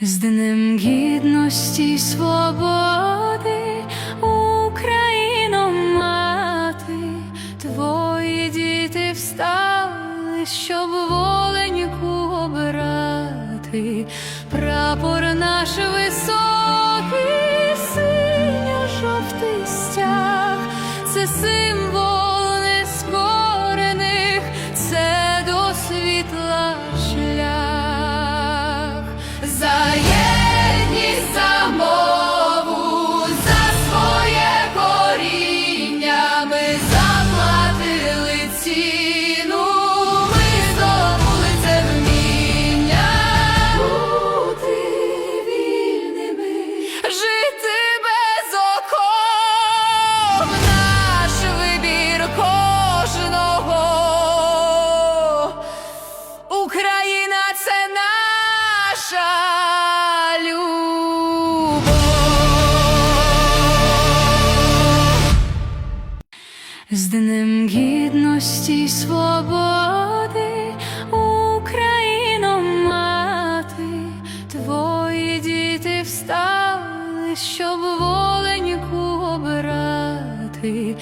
З Днем гідності й свободи, Україно мати, твої діти встали, щоб воленьку обирати, прапор наш високий, синьо-жовтий стяг, це символ наша любов. З Днем гідності й свободи, Україно мати, твої діти встали, щоб воленьку обирати.